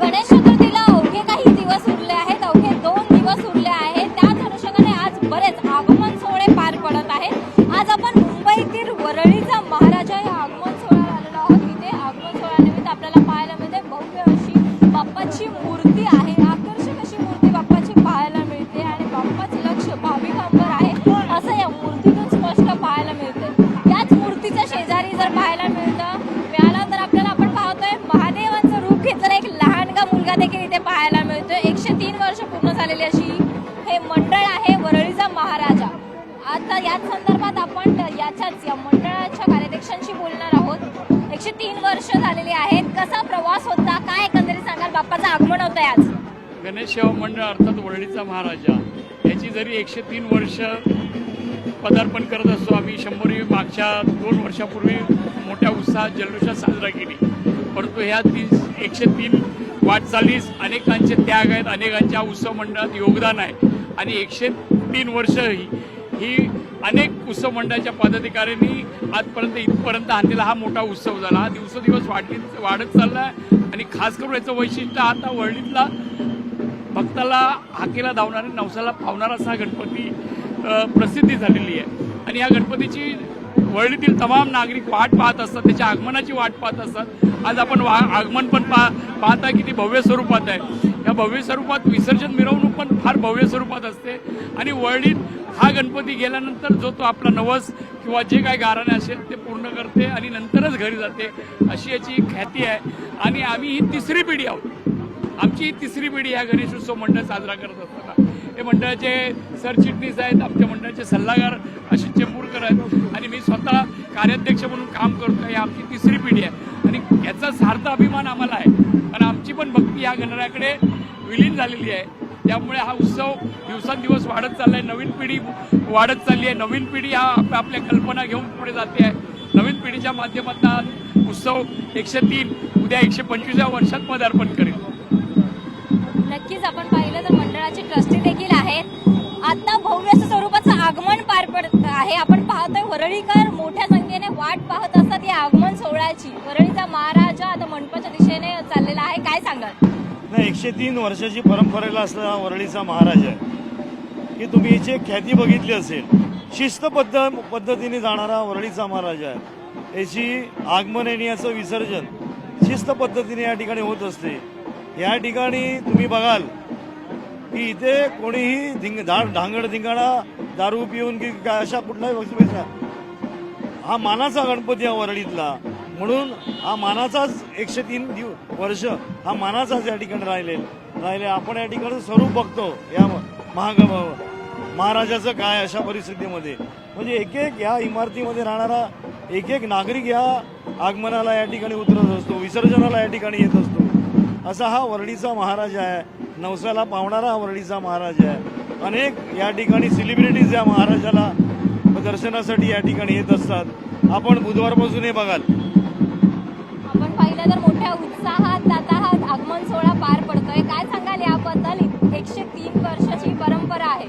गणेश झालेली अशी हे मंडळ आहे वरळीचा महाराजा. आता याच संदर्भात आपण याच्याच या मंडळाच्या कार्याध्यक्षांशी बोलणार आहोत. एकशे तीन वर्ष झालेली आहेत. कसा प्रवास होता? काय एकंदरीत सांगाल? बाप्पाचं आगमन होतं आज गणेश सेवा मंडळ अर्थात वरळीचा महाराजा. याची जरी एकशे तीन वर्ष पदार्पण करत असतो आम्ही शंभरी मागच्या दोन वर्षापूर्वी मोठ्या उत्साहात जल्लोषात साजरा केली. परंतु ह्या तीन एकशे तीन वाटचालीस अनेकांचे त्याग आहेत अनेकांच्या उत्सव मंडळात योगदान आहे. आणि एकशे तीन वर्ष ही ही अनेक उत्सव मंडळाच्या पदाधिकाऱ्यांनी आजपर्यंत इथपर्यंत आणलेला हा मोठा उत्सव झाला. हा दिवसोदिवस वाढली वाढत चालला आहे. आणि खास करून याचं वैशिष्ट्य आता वरळीतला भक्ताला हाकेला धावणारे नवसाला पावणारा असा गणपती प्रसिद्धी झालेली आहे. आणि या गणपतीची वरळीतील तमाम नागरिक वाट पाहत असतात त्याच्या आगमनाची वाट पाहत असतात. आज आपण वा आगमन पण पा पाहता किती भव्य स्वरूपात आहे. या भव्य स्वरूपात विसर्जन मिरवणूक पण फार भव्य स्वरूपात असते. आणि वरळीत हा गणपती गेल्यानंतर जो तो आपला नवस किंवा जे काही गाराणे असेल ते पूर्ण करते आणि नंतरच घरी जाते अशी याची ख्याती आहे. आणि आम्ही ही तिसरी पिढी आहोत. आमची ही तिसरी पिढी ह्या गणेशोत्सव मंडळ साजरा करत असताना. हे मंडळाचे सरचिटणीस आहेत आमच्या मंडळाचे सल्लागार अशी चेंबूरकर आहेत. कार्याध्यक्ष म्हणून काम करतो ही आमची तिसरी पिढी आहे. आणि याचा सार्थ अभिमान आम्हाला आहे. कारण आमची पण भक्ती या गणरायाकडे विलीन झालेली आहे. त्यामुळे हा उत्सव दिवसांदिवस वाढत चालला आहे नवीन पिढी वाढत चालली आहे. नवीन पिढी हा आपल्या कल्पना घेऊन पुढे जाते आहे. नवीन पिढीच्या माध्यमातून उत्सव एकशे तीन उद्या एकशे पंचवीसव्या वर्षात पदार्पण करेल. नक्कीच आपण पाहिलं तर मंडळाचे ट्रस्टी देखील आहे. आपण पाहतोय वरळीकर मोठ्या संख्येने वाट पाहत असतात या आगमन सोहळ्याची. वरळीचा महाराजा आता मंडपाच्या दिशेने चाललेला आहे. काय सांगाल? नाही एकशे तीन वर्षाची परंपरेला असलेला वरळीचा महाराज आहे. की तुम्ही जे ख्याती बघितली असेल शिस्तबद्ध पद्धतीने जाणारा वरळीचा महाराज आहे. याची आगमन आणि याचं विसर्जन शिस्त पद्धतीने या ठिकाणी होत असते. या ठिकाणी तुम्ही बघाल की इथे कोणीही धिंग धाड धांगड धिंगाणा दारू पिऊन की काय अशा कुठलाही वस्तू गोष्टीपेक्षा हा मानाचा गणपती आहे वरळीतला. म्हणून हा मानाचाच एकशे तीन दिव वर्ष हा मानाचाच या ठिकाणी राहिले राहिले. आपण या ठिकाणी स्वरूप बघतो या महाग महाराजाचं काय अशा परिस्थितीमध्ये? म्हणजे एक एक या इमारतीमध्ये राहणारा एक एक नागरिक या आगमनाला या ठिकाणी उतरत असतो विसर्जनाला या ठिकाणी येत असतो. असा हा वरळीचा महाराज आहे. नवसाला पावणारा हा वरळीचा महाराज आहे. अनेक या ठिकाणी सेलिब्रिटीज या महाराजाला दर्शनासाठी या ठिकाणी येत असतात. आपण बुधवारपासून हे बघाल. आपण पाहिलं तर मोठ्या उत्साहात आता हा आगमन सोहळा पार पडतोय. काय सांगाल याबद्दल? एकशे तीन वर्षाची परंपरा आहे.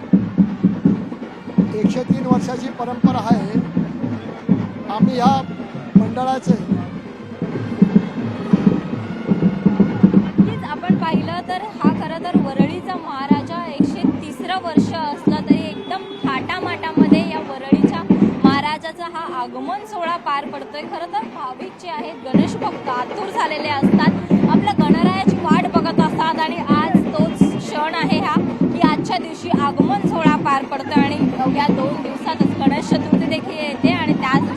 एकशे तीन वर्षाची परंपरा आहे. आम्ही ह्या मंडळाचे वरळीचा महाराजा एकशे तिसरं वर्ष असलं तरी एकदम थाटामाटामध्ये या वरळीच्या महाराजाचा हा आगमन सोहळा पार पडतोय. खरं तर भाविक जे आहेत गणेश भक्त आतुर झालेले असतात. आपल्या गणरायाची वाट बघत असतात आणि आज तोच क्षण आहे हा की आजच्या दिवशी आगमन सोहळा पार पडतोय आणि अवघ्या दोन दिवसातच गणेश चतुर्थी देखील येते आणि त्याच